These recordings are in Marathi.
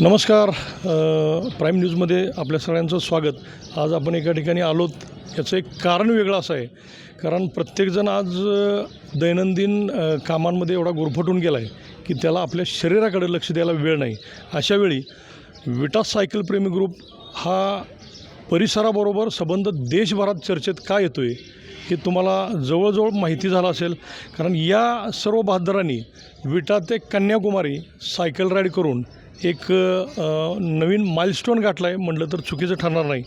नमस्कार प्राईम न्यूजमध्ये आपल्या सगळ्यांचं स्वागत. आज आपण एका ठिकाणी आलोत याचं एक कारण वेगळं असं आहे. कारण प्रत्येकजण आज दैनंदिन कामांमध्ये एवढा गुरफटून गेला आहे की त्याला आपल्या शरीराकडे लक्ष द्यायला वेळ नाही. अशावेळी विटा सायकल प्रेमी ग्रुप हा परिसराबरोबर संबंध देशभरात चर्चेत का येतो आहे हे तुम्हाला जवळजवळ माहिती झालं असेल. कारण या सर्व बहादरांनी विटा ते कन्याकुमारी सायकल राईड करून एक नवीन माइलस्टोन गाठला आहे म्हटलं तर चुकीचं ठरणार नाही.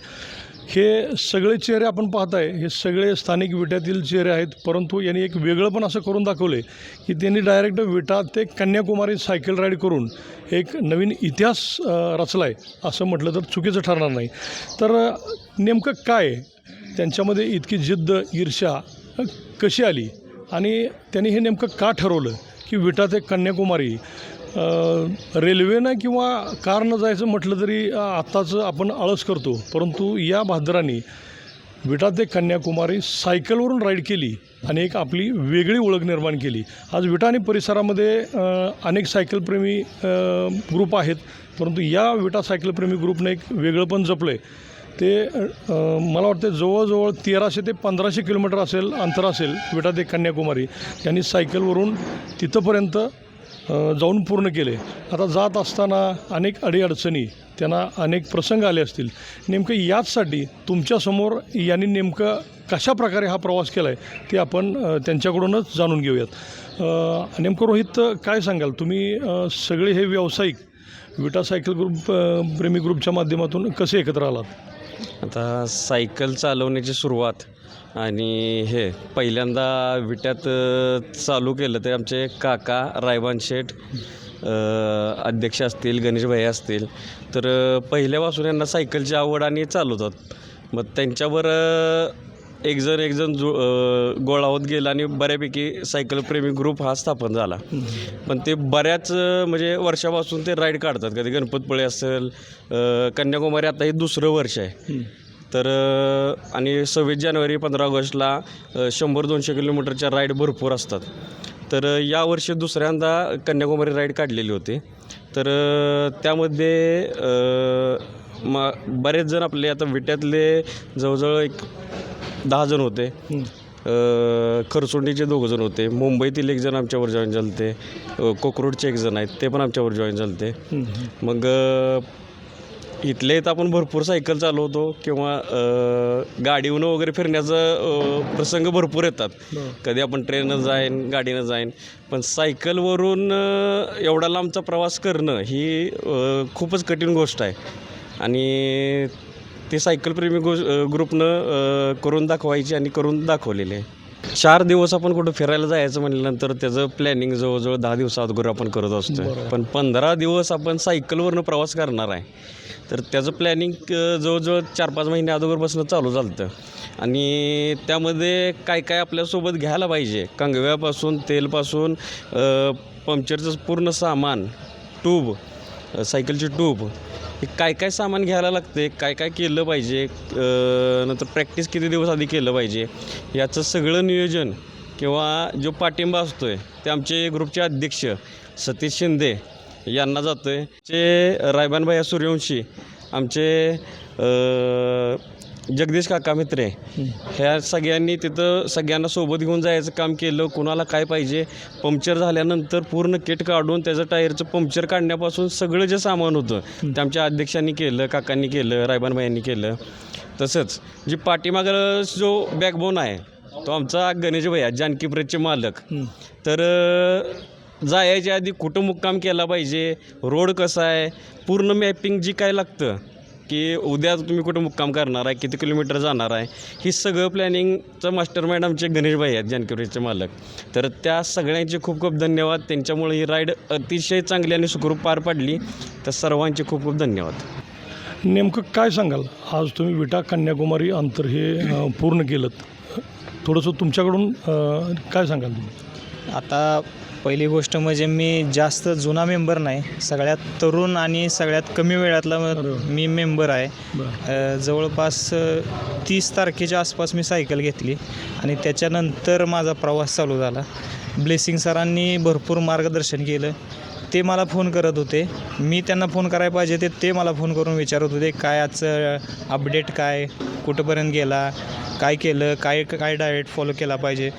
हे सगळे चेहरे आपण पाहताय हे सगळे स्थानिक विट्यातील चेहरे आहेत परंतु यांनी एक वेगळं पण असं करून दाखवलं आहे की त्यांनी डायरेक्ट विटा ते कन्याकुमारी सायकल राईड करून एक नवीन इतिहास रचला आहे असं म्हटलं तर चुकीचं ठरणार नाही. तर नेमकं काय? आहे? त्यांच्यामध्ये इतकी जिद्द ईर्ष्या कशी आली? आणि त्यांनी हे नेमकं का ठरवलं की विटा ते कन्याकुमारी? रेल्वेनं किंवा कारनं जायचं म्हटलं तरी आत्ताचं आपण आळस करतो. परंतु या बहादरांनी विटा ते कन्याकुमारी सायकलवरून राईड केली आणि एक आपली वेगळी ओळख निर्माण केली. आज विटा आणि परिसरामध्ये अनेक सायकलप्रेमी ग्रुप आहेत. परंतु या विटा सायकलप्रेमी ग्रुपने एक वेगळं पण जपलं आहे ते मला वाटतं जवळजवळ तेराशे ते पंधराशे किलोमीटर असेल अंतर असेल विटा ते कन्याकुमारी. यांनी सायकलवरून तिथंपर्यंत जाऊन पूर्ण केले. आता जात असताना अनेक अडीअडचणी त्यांना अनेक प्रसंग आले असतील. नेमकं याचसाठी तुमच्यासमोर यांनी नेमकं कशा प्रकारे हा प्रवास केला आहे ते आपण त्यांच्याकडूनच जाणून घेऊयात. नेमकं रोहित काय सांगाल? तुम्ही सगळे हे व्यावसायिक विटा सायकल ग्रुप प्रेमी ग्रुपच्या माध्यमातून कसे एकत्र आलात? आता सायकल चालवण्याची सुरुवात आणि हे पहिल्यांदा विट्यात चालू केलं ते आमचे काका रायबान शेठ अध्यक्ष असतील गणेशभाई असतील. तर पहिल्यापासून यांना सायकलची आवड आणि चालवतात मग त्यांच्यावर एकजण एकजण जु गोळा होत गेला आणि बऱ्यापैकी सायकलप्रेमी ग्रुप हा स्थापन झाला. पण ते बऱ्याच म्हणजे वर्षापासून ते राईड काढतात. कधी गणपतपुळे असेल कन्याकुमारी आता हे दुसरं वर्ष आहे. तर आणि सव्वीस जानेवारी पंधरा ऑगस्टला शंभर दोनशे किलोमीटरच्या राईड भरपूर असतात. तर यावर्षी दुसऱ्यांदा कन्याकुमारी राईड काढलेली होती. तर त्यामध्ये म बरेच जण आपले आता विट्यातले जवळजवळ एक दहा जण होते. खरसुंडीचे दोघं जण होते. मुंबईतील एक जण आमच्यावर जॉईन झाले ते कोकरूडचे एक जण आहेत ते पण आमच्यावर जॉईन झाले ते मग इथले इथं आपण भरपूर सायकल चालवतो किंवा गाडीवनं वगैरे फिरण्याचं प्रसंग भरपूर येतात. कधी आपण ट्रेननं जाईन गाडीनं जाईन पण सायकलवरून एवढा लांबचा प्रवास करणं ही खूपच कठीण गोष्ट आहे. आणि ते सायकलप्रेमी गो ग्रुपनं करून दाखवायची आणि करून दाखवलेले आहे. चार दिवस आपण कुठं फिरायला जायचं म्हटल्यानंतर त्याचं प्लॅनिंग जवळजवळ दहा दिवसा अगोदर आपण करत असतो पण पंधरा दिवस आपण सायकलवरनं प्रवास करणार आहे. तर त्याचं प्लॅनिंग जवळजवळ चार पाच महिने अगोदरपासून चालू झालं होतं आणि त्यामध्ये काय काय आपल्यासोबत घ्यायला पाहिजे? कंगव्यापासून तेलपासून पंक्चरचं पूर्ण सामान ट्यूब सायकलची ट्यूब हे काय काय सामान घ्यायला लागते काय काय केलं पाहिजे? नंतर प्रॅक्टिस किती दिवस आधी केलं पाहिजे? याचं सगळं नियोजन किंवा जो पाठिंबा असतो आहे ते आमचे ग्रुपचे अध्यक्ष सतीश शिंदे यांना जातो आहे चे रायबानभाई सूर्यवंशी आमचे जगदीश काका मित्रे ह्या सगळ्यांनी तिथं सगळ्यांना सोबत घेऊन जायचं काम केलं. कुणाला काय पाहिजे? पंक्चर झाल्यानंतर पूर्ण किट काढून त्याचं टायरचं पंक्चर काढण्यापासून सगळं जे सामान होतं ते आमच्या अध्यक्षांनी केलं काकांनी केलं रायबानभाईंनी केलं. तसंच जी पाठीमागं जो बॅकबोन आहे तो आमचा गणेश भैया जानकी ब्रेडचे मालक. तर जायच्या आधी कुठं मुक्काम केला पाहिजे? रोड कसा आहे? पूर्ण मॅपिंग जी काय लागतं की उद्या तुम्ही कुठं मुक्काम करणार आहे किती किलोमीटर जाणार आहे ही सगळं प्लॅनिंगचं मास्टर माइंड आमचे गणेश भाई आहेत जानकी ब्रेडचे मालक. तर त्या सगळ्यांचे खूप खूप धन्यवाद. त्यांच्यामुळे ही राईड अतिशय चांगली आणि सुखरूप पार पाडली. तर सर्वांचे खूप खूप धन्यवाद. नेमकं काय सांगाल? आज तुम्ही विटा कन्याकुमारी अंतर हे पूर्ण केलं थोडंसं तुमच्याकडून काय सांगाल तुम्ही? आता पहिली गोष्ट म्हणजे मी जास्त जुना मेंबर नाही. सगळ्यात तरुण आणि सगळ्यात कमी वेळातला मी मेंबर आहे. जवळपास तीस तारखेच्या आसपास मी सायकल घेतली आणि त्याच्यानंतर माझा प्रवास चालू झाला. ब्लेसिंग सरांनी भरपूर मार्गदर्शन केलं. ते मला फोन करत होते. मी त्यांना फोन करायला पाहिजे ते ते मला फोन करून विचारत होते काय आजचं अपडेट काय? कुठंपर्यंत गेला? काय केलं? काय काय डाएट फॉलो केला पाहिजे?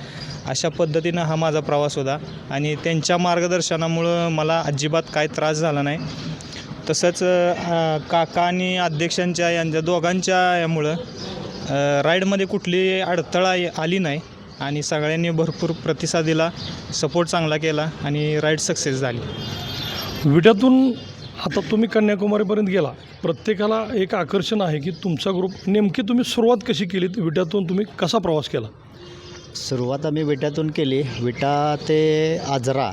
अशा पद्धतीनं हा माझा प्रवास होता. आणि त्यांच्या मार्गदर्शनामुळं मला अजिबात काय त्रास झाला नाही. तसंच काका आणि अध्यक्षांच्या यांच्या दोघांच्या यामुळं राईडमध्ये कुठली अडथळा आली नाही. आणि सगळ्यांनी भरपूर प्रतिसाद दिला सपोर्ट चांगला केला आणि राईड सक्सेस झाली. विड्यातून आता तुम्ही कन्याकुमारीपर्यंत गेला. प्रत्येकाला एक आकर्षण आहे की तुमचा ग्रुप नेमकी तुम्ही सुरुवात कशी केली विड्यातून तुम्ही कसा प्रवास केला? सुरुवात आम्ही विट्यातून केली. विटा ते आजरा.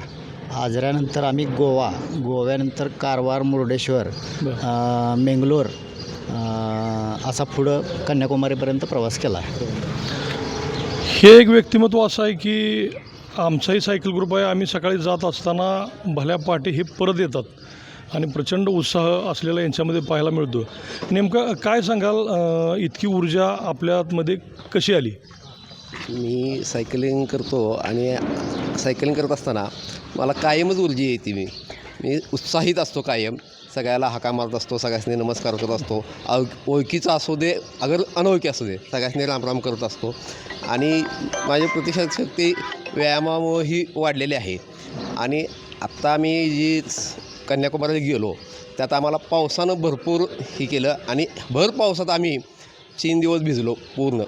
आजऱ्यानंतर आम्ही गोवा. गोव्यानंतर कारवार मुर्डेश्वर मेंगलोर असा पुढं कन्याकुमारीपर्यंत प्रवास केला. हे एक व्यक्तिमत्व असं आहे की आमचाही सायकल ग्रुप आहे. आम्ही सकाळी जात असताना भल्या पाठी हे परत येतात आणि प्रचंड उत्साह असलेला यांच्यामध्ये पाहायला मिळतो. नेमकं काय सांगाल? इतकी ऊर्जा आपल्यामध्ये कशी आली? मी सायकलिंग करतो आणि सायकलिंग करत असताना मला कायमच ऊर्जा येते मी. मी उत्साहित असतो कायम. सगळ्याला हाका मारत असतो सगळ्यांनी नमस्कार करत असतो. अव ओळखीचा असू दे अगर अनोळखी असू दे सगळ्यांनी रामराम करत असतो. आणि माझी प्रतिशतशक्ती व्यायामामुळे ही वाढलेली आहे. आणि आत्ता आम्ही जी कन्याकुमारीला गेलो त्यात आम्हाला पावसानं भरपूर हे केलं आणि भर पावसात आम्ही तीन दिवस भिजलो पूर्ण.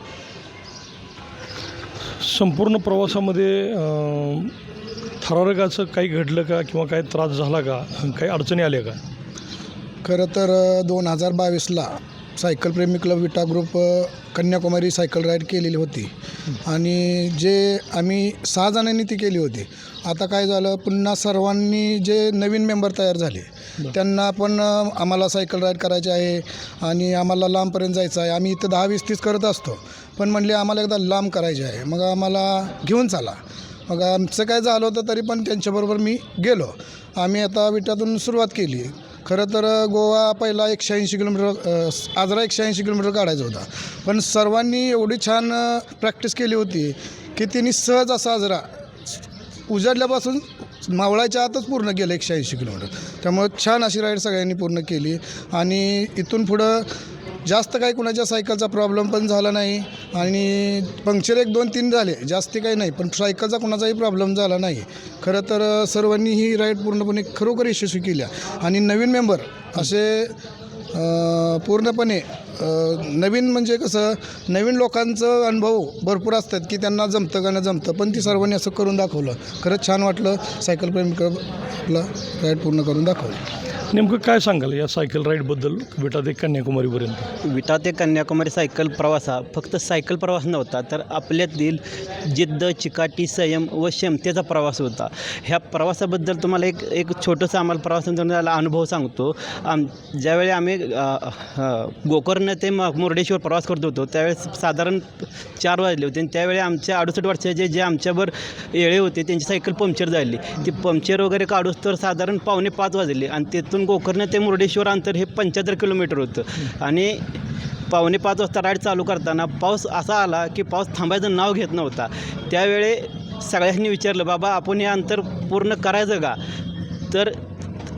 संपूर्ण प्रवासामध्ये अं, थरारकाचं काही घडलं का किंवा काही त्रास झाला का? काही अडचणी आल्या का? खरं तर दोन हजार बावीसला सायकल प्रेमी club Vita group Kanyakumari cycle ride केलेली होती. आणि जे आम्ही सहा जणांनी ती केली होती. आता काय झालं पुन्हा सर्वांनी जे नवीन मेंबर तयार झाले त्यांना पण आम्हाला सायकल राईड करायची आहे आणि आम्हाला लांबपर्यंत जायचं आहे. आम्ही इथं दहा वीस तीस करत असतो पण म्हणले आम्हाला एकदा लांब करायचे आहे. मग आम्हाला घेऊन चाला. मग आमचं काय झालं होतं तरी पण त्यांच्याबरोबर मी गेलो. आम्ही आता विट्यातून सुरुवात केली. खरं तर गोवा पहिला एकशे ऐंशी किलोमीटर आजरा एकशे ऐंशी किलोमीटर काढायचा होता. पण सर्वांनी एवढी छान प्रॅक्टिस केली होती की त्यांनी सहज असा आजरा उजाडल्यापासून मावळाच्या आतच पूर्ण केलं एकशे ऐंशी किलोमीटर. त्यामुळे छान अशी राईड सगळ्यांनी पूर्ण केली आणि इथून पुढं जास्त काही कुणाच्या सायकलचा प्रॉब्लेम पण झाला नाही आणि पंक्चर एक दोन तीन झाले. जास्ती काही नाही पण सायकलचा कुणाचाही प्रॉब्लेम झाला नाही. खरं तर सर्वांनी ही राईड पूर्णपणे खरोखर यशस्वी केल्या आणि नवीन मेंबर असे पूर्णपणे नवीन म्हणजे कसं नवीन लोकांचं अनुभव भरपूर असतात की त्यांना जमतं का न जमतं पण ती सर्वांनी असं करून दाखवलं. खरंच छान वाटलं सायकल प्रेमी राईड पूर्ण करून दाखवलं. नेमकं काय सांगाल या सायकल राईडबद्दल विटा ते कन्याकुमारीपर्यंत? विटा ते कन्याकुमारी सायकल प्रवास हा फक्त सायकल प्रवास नव्हता तर आपल्यातील जिद्द चिकाटी संयम व क्षमतेचा प्रवास होता. ह्या प्रवासाबद्दल तुम्हाला एक एक छोटंसं आम्हाला प्रवासाबद्दल अनुभव सांगतो. आम ज्यावेळी आम्ही गोकर्ण ते म मुर्डेश्वर प्रवास करत होतो त्यावेळेस साधारण चार वाजले होते. आणि त्यावेळी आमच्या अडुसष्ट वर्षाचे जे आमच्यावर येळे होते त्यांची सायकल पंक्चर झाली. ती पंक्चर वगैरे काढूस तर साधारण पावणे पाच वाजले. आणि तिथून गोकर्ण ते मुर्डेश्वर अंतर हे पंच्याहत्तर किलोमीटर होतं. आणि पावणे पाच वाजता राईड चालू करताना पाऊस असा आला की पाऊस थांबायचं नाव घेत नव्हता. त्यावेळी सगळ्यांनी विचारलं बाबा आपण हे अंतर पूर्ण करायचं का? तर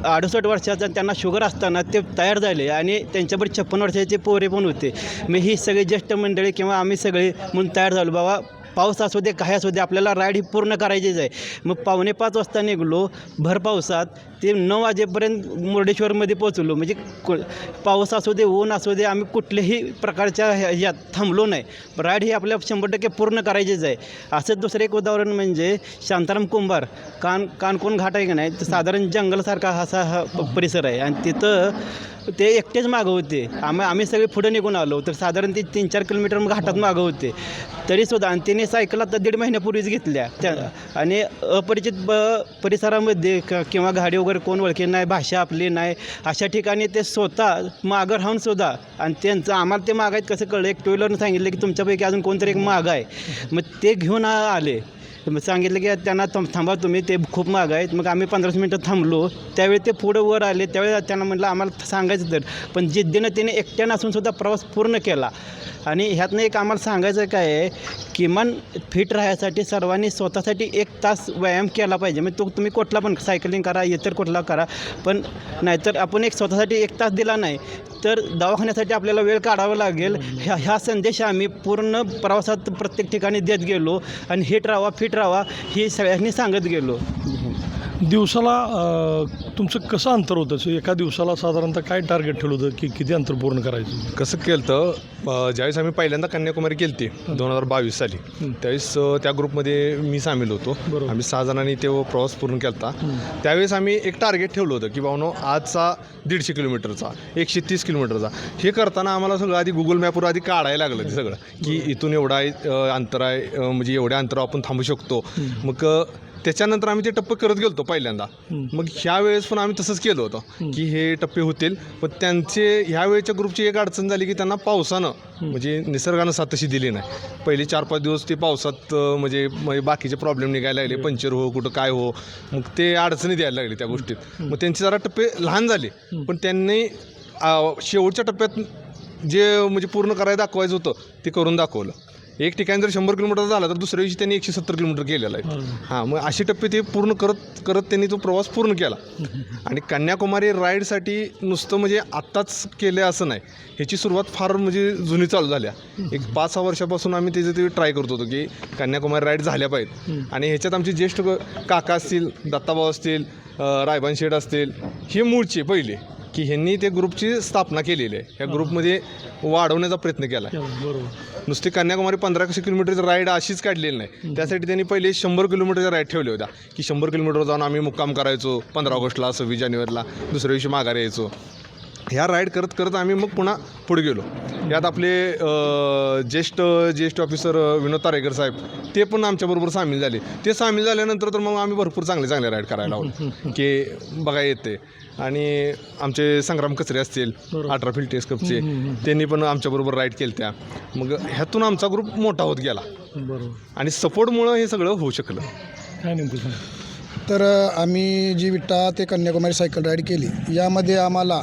अडुसष्ट वर्षाचा त्यांना शुगर असताना ते तयार झाले आणि त्यांच्यावर छप्पन वर्षाचे पोरे पण होते. मग ही सगळी ज्येष्ठ मंडळी किंवा आम्ही सगळे म्हणून तयार झालो. बाबा पाऊस असू दे काय असू दे आपल्याला राईड ही पूर्ण करायचीच आहे. मग पावणे पाच वाजता निघलो भर पावसात ते नऊ वाजेपर्यंत मुर्डेश्वरमध्ये पोचलो म्हणजे को पाऊस असू दे ऊन असू दे आम्ही कुठल्याही प्रकारच्या ह्यात थांबलो नाही. राईड ही आपल्या शंभर टक्के पूर्ण करायचीच आहे. असंच दुसरं एक उदाहरण म्हणजे शांताराम कुंभार. कान कानकोण घाट आहे का नाही? तर साधारण जंगलसारखा असा हा परिसर आहे. आणि तिथं ते एकटेच मागं होते. आम्ही आम्ही सगळे पुढे निघून आलो. तर साधारण ते तीन चार किलोमीटर मग घाटात मागं होते. तरीसुद्धा आणि त्याने सायकल आता दीड महिन्यापूर्वीच घेतल्या. त्या आणि अपरिचित ब परिसरामध्ये क किंवा गाडी वगैरे कोण ओळखी नाही भाषा आपली नाही अशा ठिकाणी ते स्वतः मागं राहून सुद्धा आणि त्यांचं आम्हाला ते मागायत कसं कळलं? एक टू व्हीलरनं सांगितलं की तुमच्यापैकी अजून कोणतरी एक माग आहे. मग ते घेऊन आले. मग सांगितलं की त्यांना थांब थांबा तुम्ही ते खूप माग आहेत. मग आम्ही पंधराच मिनटं थांबलो. त्यावेळी ते पुढं वर आले. त्यावेळी त्यांना म्हटलं आम्हाला सांगायचं तर. पण जिद्दीनं त्याने एकट्यानं असूनसुद्धा प्रवास पूर्ण केला. आणि ह्यातनं एक आम्हाला सांगायचं काय आहे किमान फिट राहण्यासाठी सर्वांनी स्वतःसाठी एक तास व्यायाम केला पाहिजे. म्हणजे तो तुम्ही कुठला पण सायकलिंग करा इतर कुठला करा पण नाहीतर आपण एक स्वतःसाठी एक तास दिला नाही तर दवाखान्यासाठी आपल्याला वेळ काढावा लागेल. ह्या ह्या संदेश आम्ही पूर्ण प्रवासात प्रत्येक ठिकाणी देत गेलो आणि हिट राहावा फिट राहावा ही सगळ्यांनी सांगत गेलो. दिवसाला तुमचं कसं अंतर होतं? असं एका दिवसाला साधारणतः काय टार्गेट ठेवलं होतं? की किती अंतर पूर्ण करायचं? कसं केलं तर ज्यावेळेस आम्ही पहिल्यांदा कन्याकुमारी केली ती दोन हजार बावीस साली त्यावेळेस त्या ग्रुपमध्ये मी सामील होतो. बरोबर. आम्ही सहा जणांनी ते प्रवास पूर्ण केला होता त्यावेळेस आम्ही एक टार्गेट ठेवलं होतं की बाबा आजचा दीडशे किलोमीटरचा एकशे तीस किलोमीटरचा. हे करताना आम्हाला सगळं आधी गुगल मॅपवर आधी काढायला लागलं ते सगळं की इथून एवढा अंतर आहे म्हणजे एवढ्या अंतरावर आपण थांबू शकतो. मग त्याच्यानंतर आम्ही ते टप्पे करत गेलतो पहिल्यांदा. मग ह्या वेळेस पण आम्ही तसंच केलं होतं की हे टप्पे होतील. पण त्यांचे ह्या वेळेच्या ग्रुपची एक अडचण झाली की त्यांना पावसानं म्हणजे निसर्गानं साथ तशी दिली नाही. पहिले चार पाच दिवस ते पावसात म्हणजे म्हणजे बाकीचे प्रॉब्लेम निघायला लागले पंचर हो कुठं काय हो मग ते अडचणी द्यायला लागले त्या गोष्टीत. मग त्यांचे जरा टप्पे लहान झाले पण त्यांनी शेवटच्या टप्प्यात जे म्हणजे पूर्ण करायला दाखवायचं होतं ते करून दाखवलं. एक ठिकाणी जर शंभर किलोमीटर झाला तर दुसऱ्या दिवशी त्यांनी एकशे सत्तर किलोमीटर केलेला आहे. हां मग असे टप्पे ते पूर्ण करत करत त्यांनी तो प्रवास पूर्ण केला. आणि कन्याकुमारी राईडसाठी नुसतं म्हणजे आत्ताच केले असं नाही. ह्याची सुरुवात फार म्हणजे जुनी चालू झाल्या एक पाच सहा वर्षापासून आम्ही त्याचं ते ट्राय करत होतो की कन्याकुमारी राईड झाल्या पाहिजेत. आणि ह्याच्यात आमचे ज्येष्ठ काका असतील दत्ताभाऊ असतील रायबान शेठ असतील हे मूळचे पहिले. की ह्यांनी ते ग्रुपची स्थापना केलेली आहे. ह्या ग्रुपमध्ये वाढवण्याचा प्रयत्न केला आहे. बरोबर. नुसती कन्याकुमारी पंधरा कशे किलोमीटरची राईड अशीच काढलेली नाही. त्यासाठी त्यांनी पहिले शंभर किलोमीटरच्या राईड ठेवल्या होत्या. की शंभर किलोमीटर जाऊन आम्ही मुक्काम करायचो पंधरा ऑगस्टला सव्वीस जानेवारीला दुसऱ्या दिवशी माघारी यायचो. ह्या राईड करत करत आम्ही मग पुन्हा पुढे गेलो. यात आपले ज्येष्ठ ज्येष्ठ ऑफिसर विनोद तारेकर साहेब ते पण आमच्याबरोबर सामील झाले. ते सामील झाल्यानंतर तर मग आम्ही भरपूर चांगले चांगले राईड करायला लागलो की बघा येते. आणि आमचे संग्राम कचरे असतील अठरा फिल्टेस कपचे त्यांनी पण आमच्याबरोबर राईड केल्या त्या मग ह्यातून आमचा ग्रुप मोठा होत गेला. बरोबर. आणि सपोर्टमुळं हे सगळं होऊ शकलं. काय तर आम्ही जी विटा ते कन्याकुमारी सायकल राईड केली यामध्ये आम्हाला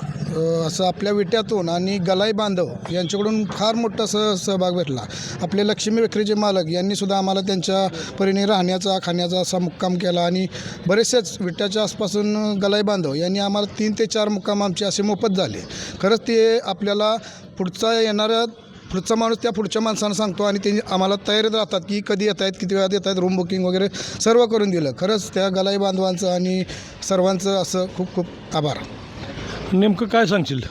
असं आपल्या विट्यातून आणि गलाई बांधव यांच्याकडून फार मोठा असं सहभाग भेटला. आपले लक्ष्मी विक्रीचे मालक यांनीसुद्धा आम्हाला त्यांच्या परीने राहण्याचा खाण्याचा असा मुक्काम केला आणि बरेचसेच विट्याच्या आसपासून गलाई बांधव यांनी आम्हाला तीन ते चार मुक्काम आमचे असे मोफत झाले. खरंच ते आपल्याला पुढचा येणाऱ्या पुढचा माणूस त्या पुढच्या माणसानं सांगतो आणि ते आम्हाला तयारीत राहतात की कधी येत आहेत किती वेळात येत आहेत रूम बुकिंग वगैरे सर्व करून दिलं. खरंच त्या गलाई बांधवांचं आणि सर्वांचं असं खूप खूप आभार. नेमकं काय सांगशील?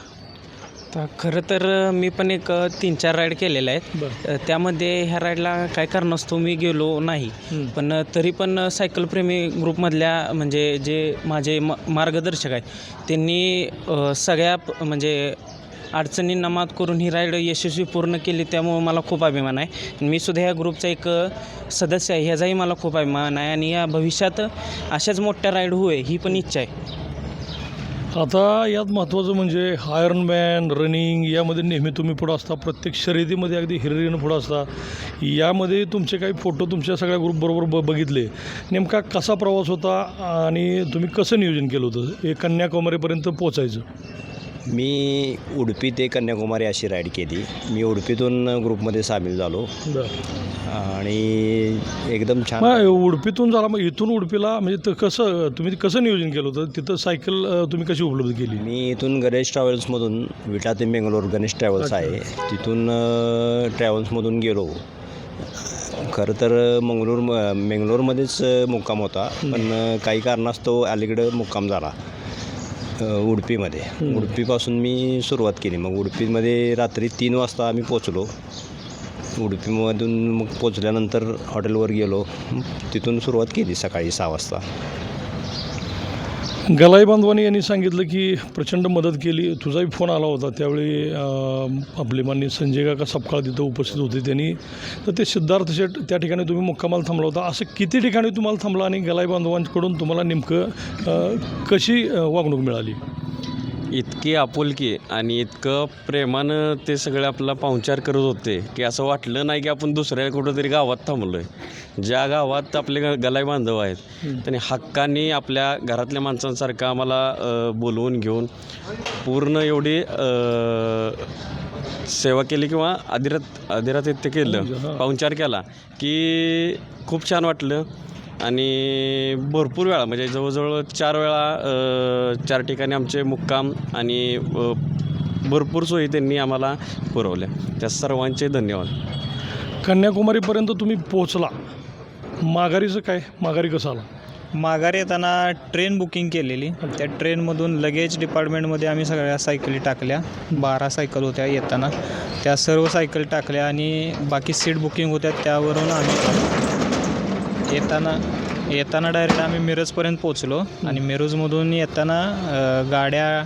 तर खरं तर मी पण एक तीन चार राईड केलेल्या आहेत. त्यामध्ये ह्या राईडला काय कारणास्तव मी गेलो नाही. पण तरी पण सायकलप्रेमी ग्रुपमधल्या म्हणजे जे माझे म मार्गदर्शक आहेत त्यांनी सगळ्या म्हणजे अडचणींना मात करून ही राईड यशस्वी पूर्ण केली त्यामुळं मला खूप अभिमान आहे. मी सुद्धा ह्या ग्रुपचा एक सदस्य आहे ह्याचाही मला खूप अभिमान आहे आणि या भविष्यात अशाच मोठ्या राईड होय ही पण इच्छा आहे. आता यात महत्त्वाचं म्हणजे आयरन मॅन रनिंग यामध्ये नेहमी तुम्ही पुढं असता प्रत्येक शर्यतीमध्ये अगदी हिरिरीनं पुढं असता. यामध्ये तुमचे काही फोटो तुमच्या सगळ्या ग्रुपबरोबर ब बघितले. नेमका कसा प्रवास होता आणि तुम्ही कसं नियोजन केलं होतं? हे कन्याकुमारीपर्यंत पोचायचं मी उडपी ते कन्याकुमारी अशी राईड केली. मी उडपीतून ग्रुपमध्ये सामील झालो. आणि एकदम छान उडपीतून झाला मग इथून उडपीला म्हणजे तर कसं तुम्ही कसं नियोजन केलं होतं? तिथं सायकल तुम्ही कशी उपलब्ध केली? मी इथून गणेश ट्रॅव्हल्समधून विटा ते बेंगलोर गणेश ट्रॅव्हल्स आहे. तिथून ट्रॅव्हल्समधून गेलो. खरं तर मंगळूर म- बेंगलोरमध्येच अ, मुक्काम होता. पण काही कारणास्तव अलीकडं मुक्काम झाला. उडपीमध्ये. उडपीपासून मी सुरुवात केली. मग उडपीमध्ये रात्री तीन वाजता आम्ही पोचलो उडपीमधून मग पोचल्यानंतर हॉटेलवर गेलो. तिथून सुरुवात केली सकाळी सहा वाजता. गलाई बांधवानी यांनी सांगितलं की प्रचंड मदत केली. तुझाही फोन आला होता. त्यावेळी आपले मान्य संजय काका सपकाळ तिथं उपस्थित होते त्यांनी. तर ते सिद्धार्थ शेठ त्या ठिकाणी तुम्ही मुक्कामाला थांबला होता. असं किती ठिकाणी तुम्हाला थांबला आणि गलाई बांधवांकडून तुम्हाला नेमकं कशी वागणूक मिळाली? इतकी आपुलकी आणि इतकं प्रेमानं ते सगळे आपला पाहुणचार करत होते की असं वाटलं नाही की आपण दुसऱ्या कुठंतरी गावात थांबलो आहे ज्या गावात आपले ग गलाई बांधव आहेत त्यांनी हक्काने आपल्या घरातल्या माणसांसारखं आम्हाला बोलवून घेऊन पूर्ण एवढी सेवा केली किंवा अधिरात अधिरातिथ्य केलं पाहुणचार केला की खूप छान वाटलं. आणि भरपूर वेळा म्हणजे जवळजवळ चार वेळा चार ठिकाणी आमचे मुक्काम आणि भरपूर सोयी त्यांनी आम्हाला पुरवल्या. त्या सर्वांचे धन्यवाद. कन्याकुमारीपर्यंत तुम्ही पोहोचला. माघारीचं काय? माघारी कसं आला? माघारी येताना ट्रेन बुकिंग केलेली. त्या ट्रेनमधून लगेज डिपार्टमेंटमध्ये आम्ही सगळ्या सायकली टाकल्या. बारा सायकल होत्या येताना. त्या सर्व सायकल टाकल्या आणि बाकी सीट बुकिंग होत्या त्यावरून आम्ही येताना येताना डायरेक्ट आम्ही मिरजपर्यंत पोचलो आणि मिरजमधून येताना गाड्या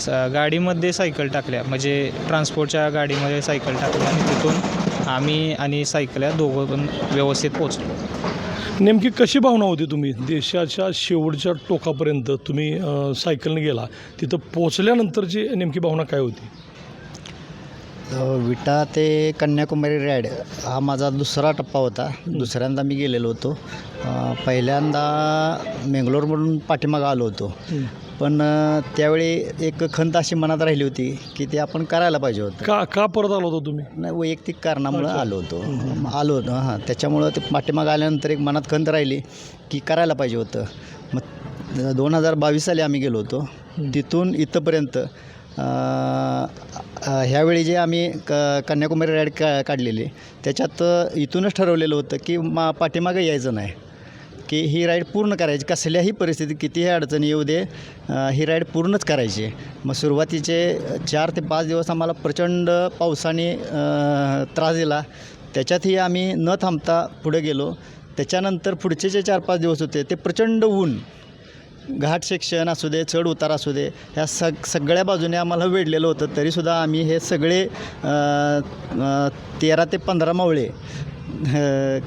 स गाडीमध्ये सायकल टाकल्या. म्हणजे ट्रान्सपोर्टच्या गाडीमध्ये सायकल टाकल्या. आणि तिथून आम्ही आणि सायकल्या दोघं पण व्यवस्थित पोचलो नेमकी कशी भावना होती तुम्ही? देशाच्या शेवटच्या टोकापर्यंत तुम्ही सायकलने गेला. तिथं पोचल्यानंतरची नेमकी भावना काय होती? विटा ते कन्याकुमारी राईड हा माझा दुसरा टप्पा होता. दुसऱ्यांदा मी गेलेलो होतो. पहिल्यांदा मेंगलोरमधून पाठीमागं आलो होतो. पण त्यावेळी एक खंत अशी मनात राहिली होती की ते आपण करायला पाहिजे होतं. का का परत आलो होतो तुम्ही? नाही वैयक्तिक कारणामुळं आलो होतो. आलो होतो हां. त्याच्यामुळं ते पाठीमागं आल्यानंतर एक मनात खंत राहिली की करायला पाहिजे होतं. मग दोन हजार बावीस साली आम्ही गेलो होतो. तिथून इथंपर्यंत ह्यावेळी जे आम्ही क कन्याकुमारी राईड का काढलेली त्याच्यात इथूनच ठरवलेलं होतं की मा पाठीमागं यायचं नाही. की ही राईड पूर्ण करायची कसल्याही परिस्थितीत कितीही अडचणी येऊ दे ही राईड पूर्णच करायची. मग सुरुवातीचे चार ते पाच दिवस आम्हाला प्रचंड पावसाने त्रास दिला. त्याच्यातही आम्ही न थांबता पुढे गेलो. त्याच्यानंतर पुढचे जे चार पाच दिवस होते ते प्रचंड ऊन घाट सेक्शन असू दे चढ उतार असू दे ह्या सग सगळ्या बाजूने आम्हाला वेढलेलं होतं. तरीसुद्धा आम्ही हे सगळे तेरा ते पंधरा मावळे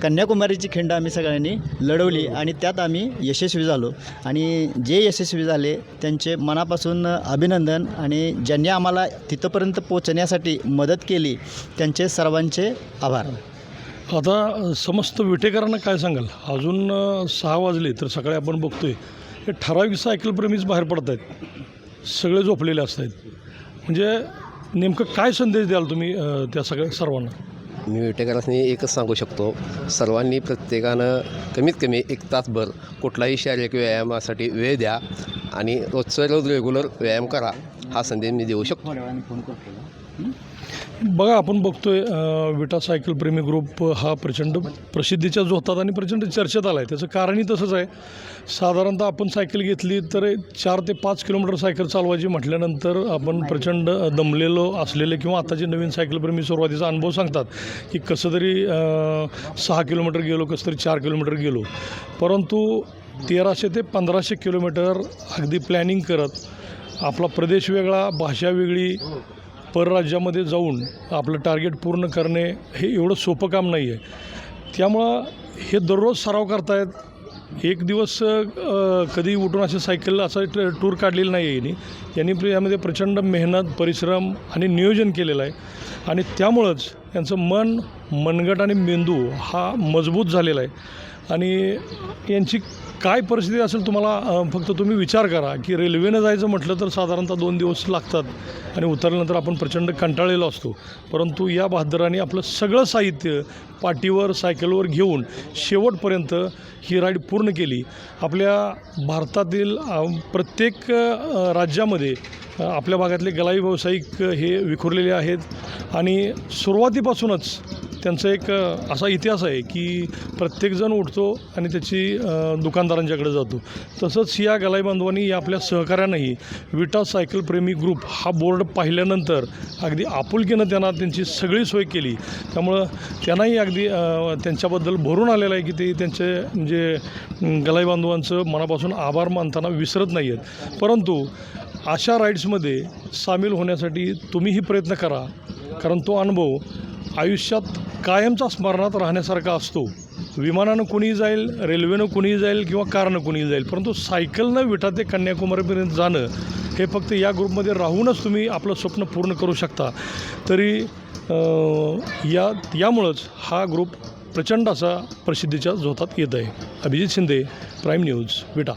कन्याकुमारीची खिंड आम्ही सगळ्यांनी लढवली आणि त्यात आम्ही यशस्वी झालो. आणि जे यशस्वी झाले त्यांचे मनापासून अभिनंदन आणि ज्यांनी आम्हाला तिथंपर्यंत पोचण्यासाठी मदत केली त्यांचे सर्वांचे आभार. आता समस्त विटेकरांना काय सांगाल? अजून सहा वाजले तर सकाळी आपण बघतोय हे ठराविक सायकलप्रेमीच बाहेर पडत आहेत. सगळे झोपलेले असत आहेत. म्हणजे नेमकं काय संदेश द्याल तुम्ही अ, त्या सगळ्या सर्वांना? मी विटेकरांनी एकच सांगू शकतो. सर्वांनी प्रत्येकानं कमीत कमी एक तासभर कुठलाही शारीरिक व्यायामासाठी वेळ द्या आणि रोजचं रोज रेग्युलर व्यायाम करा हा संदेश मी देऊ शकतो. बघा आपण बघतोय विटा सायकल प्रेमी ग्रुप हा प्रचंड प्रसिद्धीच्या जोतात आणि प्रचंड चर्चेत आला आहे त्याचं कारणही तसंच आहे. साधारणतः आपण सायकल घेतली तर चार ते पाच किलोमीटर सायकल चालवायची म्हटल्यानंतर आपण प्रचंड दमलेलो असलेले किंवा आताचे नवीन सायकल प्रेमी सुरुवातीचा अनुभव सांगतात की कसं तरी सहा किलोमीटर गेलो कसं तरी चार किलोमीटर गेलो. परंतु तेराशे ते पंधराशे किलोमीटर अगदी प्लॅनिंग करत आपला प्रदेश वेगळा भाषा वेगळी परराज्यामध्ये जाऊन आपलं टार्गेट पूर्ण करणे हे एवढं सोपं काम नाही आहे. त्यामुळं हे दररोज सराव करतायत. एक दिवस कधी उठून असे सायकल असं टूर काढलेलं नाही आहे यांनी यांनी यामध्ये प्रचंड मेहनत परिश्रम आणि नियोजन केलेलं आहे. आणि त्यामुळंच यांचं मन मनगट आणि मेंदू हा मजबूत झालेला आहे. आणि यांची काय परिस्थिती असेल तुम्हाला फक्त तुम्ही विचार करा की रेल्वेनं जायचं म्हटलं तर साधारणतः दोन दिवस लागतात आणि उतरल्यानंतर आपण प्रचंड कंटाळलेलो असतो. परंतु या बहादराने आपलं सगळं साहित्य पाठीवर सायकलवर घेऊन शेवटपर्यंत ही राईड पूर्ण केली. आपल्या भारतातील प्रत्येक राज्यामध्ये आपल्या भागातले गलाई व्यावसायिक हे विखुरलेले आहेत. आणि सुरुवातीपासूनच त्यांचा एक असा इतिहास आहे की प्रत्येकजण उठतो आणि त्याची दुकान दुकानदारांच्याकडे जातो. तसंच या गलाई बांधवांनी या आपल्या सहकाऱ्यांनाही विटा सायकल प्रेमी ग्रुप हा बोर्ड पाहिल्यानंतर अगदी आपुलकीनं त्यांना त्यांची सगळी सोय केली. त्यामुळं त्यांनाही अगदी त्यांच्याबद्दल भरून आलेलं आहे की ते त्यांचे म्हणजे गलाई बांधवांचं मनापासून आभार मानताना विसरत नाही आहेत परंतु अशा राईड्समध्ये सामील होण्यासाठी तुम्हीही प्रयत्न करा. कारण तो अनुभव आयुष्यात कायमचा स्मरणात राहण्यासारखा असतो. विमानानं कुणीही जाईल रेल्वेनं कुणीही जाईल किंवा कारनं कुणीही जाईल परंतु सायकलनं विटा ते कन्याकुमारीपर्यंत जाणं हे फक्त या ग्रुपमध्ये राहूनच तुम्ही आपलं स्वप्न पूर्ण करू शकता. तरी या यामुळंच हा ग्रुप प्रचंड असा प्रसिद्धीच्या झोतात येत आहे. Abhijit Shinde prime news Vita.